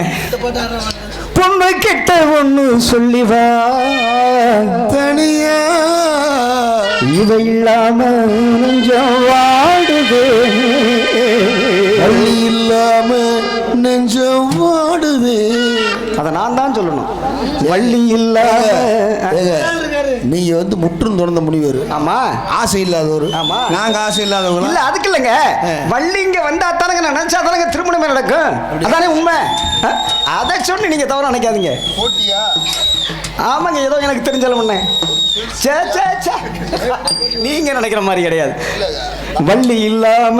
மண்ணே பொண்ணு கிட்ட ஒண்ணு சொல்லிவா. தனியா. இவ இல்லாம நெஞ்சம் வாடுது. இல்லாம நெஞ்சம் அதை நான் தான் சொல்லணும். வள்ளி ஏங்க, நீங்க வந்து முற்றும் தொடர்ந்த முனிவர். ஆமா. ஆசை இல்லாதவர். ஆமா. நாங்க ஆசை இல்லாதவங்களா? இல்ல அதுக்கு இல்லைங்க. வள்ளி இங்க வந்தா தானங்க நான் நினைச்சா தானங்க திருமணமே நடக்கும். அதானே உண்மை. அதை சொல்லி நீங்க தவறு நினைக்காதீங்க. போட்டியா? ஆமாங்க ஏதோ எனக்கு தெரிஞ்சல முன்னே சே சே சே. நீங்க நினைக்கிற மாதிரி கிடையாது. வள்ளி இல்லாம.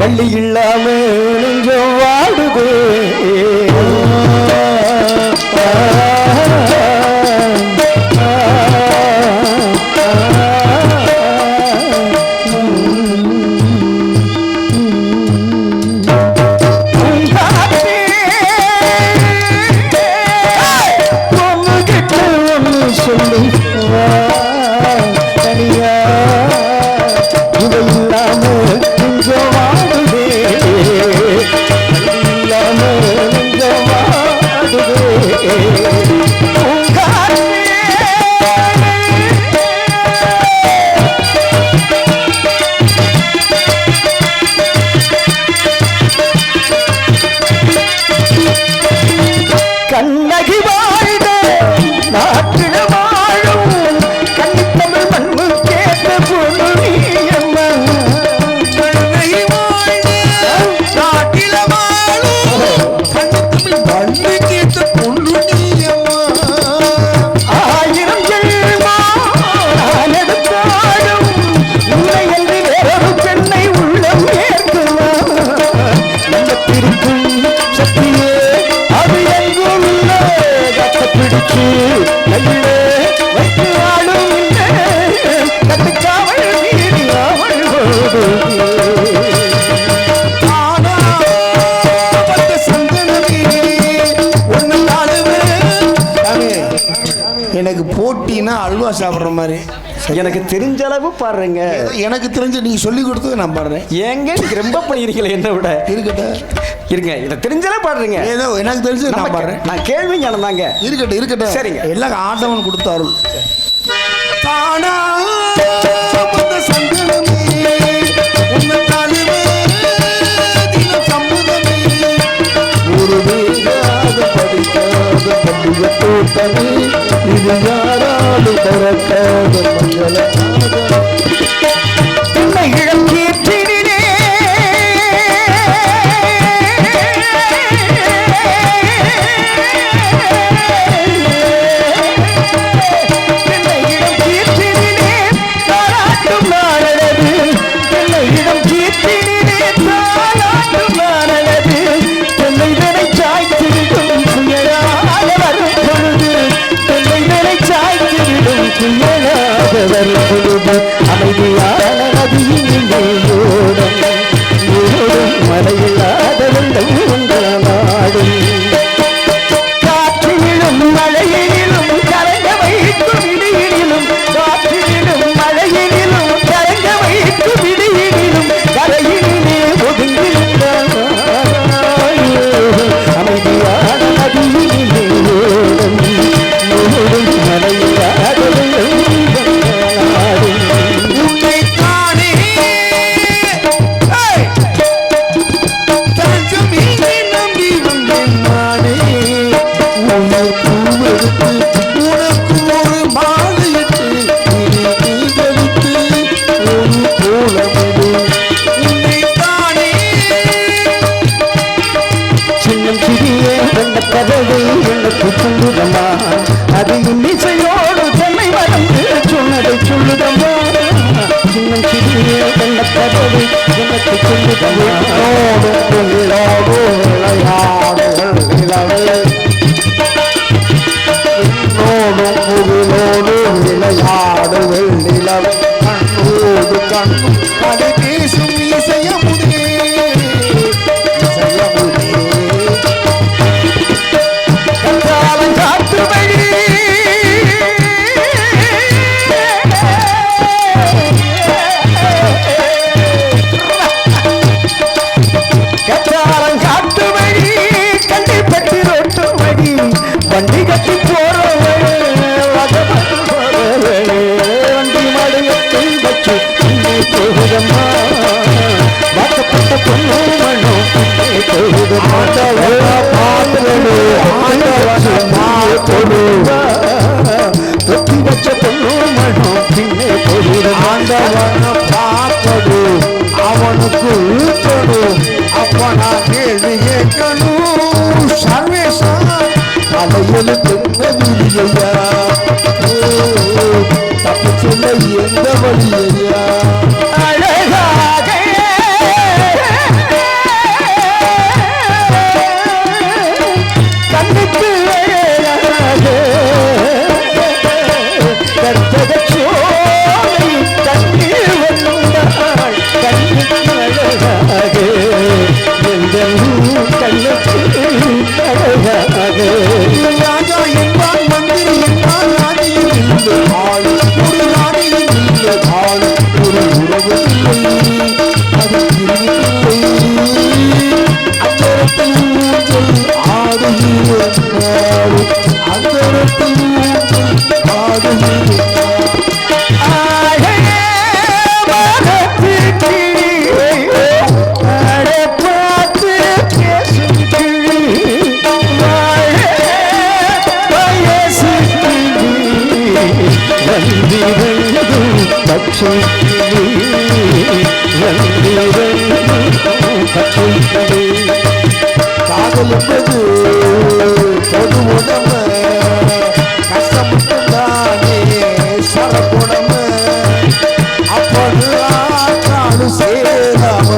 வள்ளி இல்லாம நெஞ்சம் வாடுது. அல்வா சாப்பிட்ற மாதிரி. எனக்கு தெரிஞ்ச அளவு பாடுறேங்க எனக்கு தெரிஞ்ச நீங்க சொல்லி கொடுத்தது நான் பாடுறேன். ஏங்க நீங்க ரொம்ப பண்ணிருக்கீங்களே என்ன விட. இருக்கட்டும். இருங்க இதை தெரிஞ்சாலே பாடுறீங்க. ஏதோ எனக்கு தெரிஞ்சது நான் பாடுறேன். நான் கேள்வி ஞானம் தாங்க இருக்கட்டும் இருக்கட்டும். சரிங்க. எல்லாம் ஆண்டவன் கொடுத்த அருள். தானா பள்ளிய தோட்டமே இது யாராலும் திறக்காத மங்கள அமைதியான நதியின் ஓடும் ஓடும் என்னோடும் விளையாடு வெள்ளிலவை நிலவே கண்ணு ಆಂದವನ ಪಾಪದು ಅವನು ಕುಳಿತನು ಅವನ ಹೇಳಿಗೆಗಳು ಸರ್ವೇಶ ಅಲೆಯಲು ತಿನ್ನದಿದೆಯ ತಪ್ಪಿಸಲ ಎಂದವಳಿಯ காதல் பொது உடம கஷ்டப்பட்டுதானே சரக்குடம அப்போது சேராம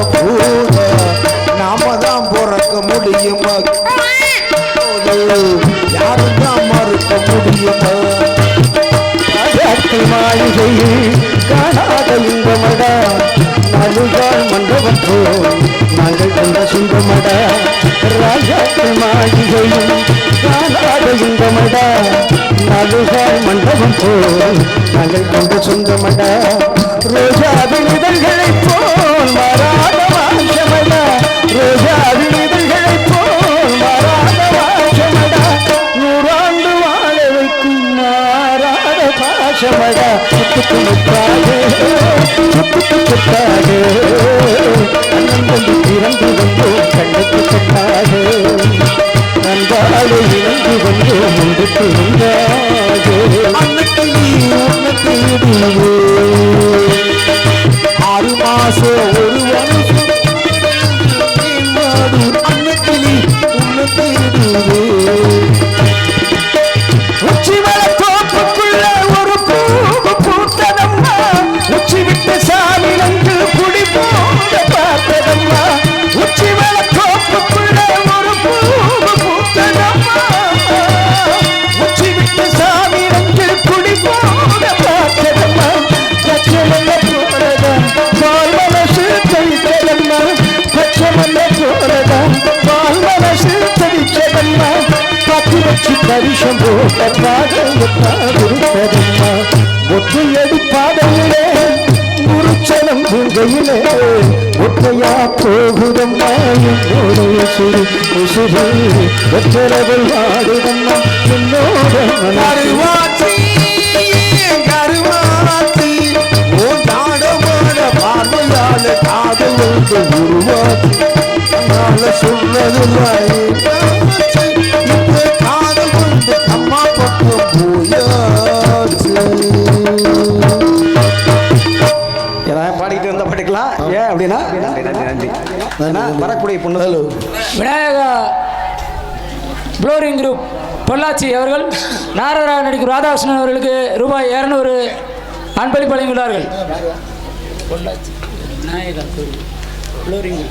மாளிகையில் காணாத இன்பமடா நலுகால் மண்டபம் போல். நாங்கள் கொண்ட சுந்தமடா ராஜாக்கள் மாளிகையில் காணாத இன்பமடா நலுகால் மண்டபம் போல். நாங்கள் கொண்ட சொந்தமடா ரோஜாவின் இதழ்கள் முத்துக்கு முத்தாக அண்ணன் தம்பி பிறந்து வந்தோம் கண்ணுக்கு கட்டாக நண்பாடு இறந்து வந்தோம் முண்டுக்கு உண்டாக அன்னைக்கு நீ வச்சு பரிசம் போட்டதாக இருப்பதம்மா ஒற்றை அடிப்பாதையிலே முருச்சனம் பூங்கையிலே. ஒற்றையா போகுதம்மா என்னோடைய சிறு உசுறு ஒற்றரவில் வாடுதம்மா என்னோட காதல் ஏன்னா வரக்கூடிய பொண்ணு விநாயகா ப்ளோரிங் குரூப் பொள்ளாச்சி அவர்கள் நாரதரா நடிக்கும் ராதாகிருஷ்ணன் அவர்களுக்கு ரூபாய் இரநூறு அன்பளிப்பு வழங்கியுள்ளார்கள். Pollachi Vinayaka flooring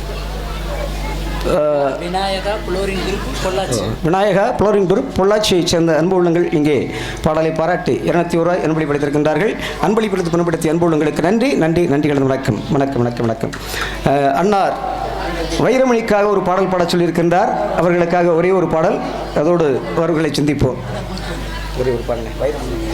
Vinayaka flooring group Pollachi. Vinayaka flooring group பொள்ளாச்சியைச் சேர்ந்த அன்பு உள்ளங்கள் இங்கே பாடலை பாராட்டி இருநூத்தி ஒரு ரூபாய் அன்பளிப்படுத்திருக்கின்றார்கள் அன்பளிப்படுத்தி பணப்படுத்திய அன்பு உள்ளங்களுக்கு நன்றி நன்றி நன்றி கலந்து வணக்கம் வணக்கம் வணக்கம். வணக்கம் அன்னார் வைரமணிக்காக ஒரு பாடல் பாட சொல்லியிருக்கின்றார். அவர்களுக்காக ஒரே ஒரு பாடல். அதோடு அவர்களை சிந்திப்போம். ஒரே ஒரு பாடல். வைரமணி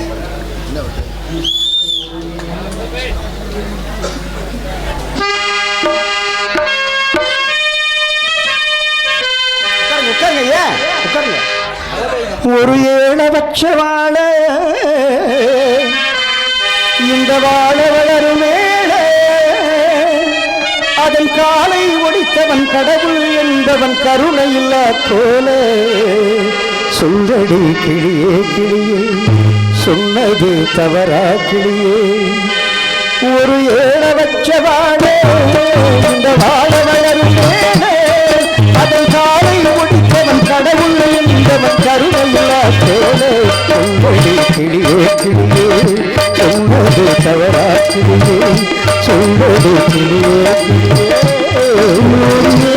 ஒரு ஏழபட்ச வாழ இந்த வாழ வளரும் மேல காலை ஒடித்தவன் கடவுள் என்பவன் கருணை இல்லா போல சொல்லடி கிளியே கிளியே சொன்னது தவறா கிளியே. ஒரு ஏழ வாழே இந்த வாழ வளரும். அதன் காலை ஒடித்தவன் கடவுள் என்பவன் கருணை கருணையில்லா போலே சொல்லடி கிளியே கிளியே சொன்னது தவறா கிளியே. சொல்லது கிளியே கிளியே. ஒரு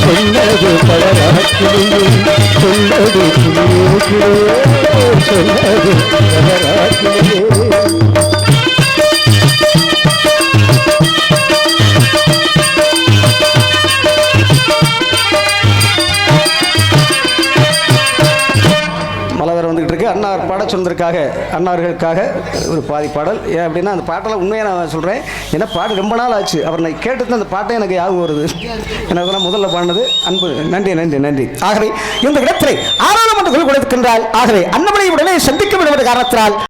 சொன்னது பலராக்கிலே சொன்னது சொன்னது பலராக்கிலே பாட சொன்னதற்காக அன்னார்களுக்காக ஒரு பாதி பாடல். ஏன் அப்படின்னா அந்த பாட்டெல்லாம் உண்மையாக நான் சொல்கிறேன் ஏன்னா பாட்டு ரொம்ப நாள் ஆச்சு. அவர் நான் கேட்டு அந்த பாட்டை எனக்கு ஞாபகம் வருது. எனக்கு முதல்ல பாடினது அன்பு. நன்றி நன்றி நன்றி. ஆகவே இந்த இடத்திலே ஆராதமன்ற குழு கொடுக்கின்றால் ஆகவே அன்னமனை உடனே சந்திக்க விடுவது காரணத்தினால்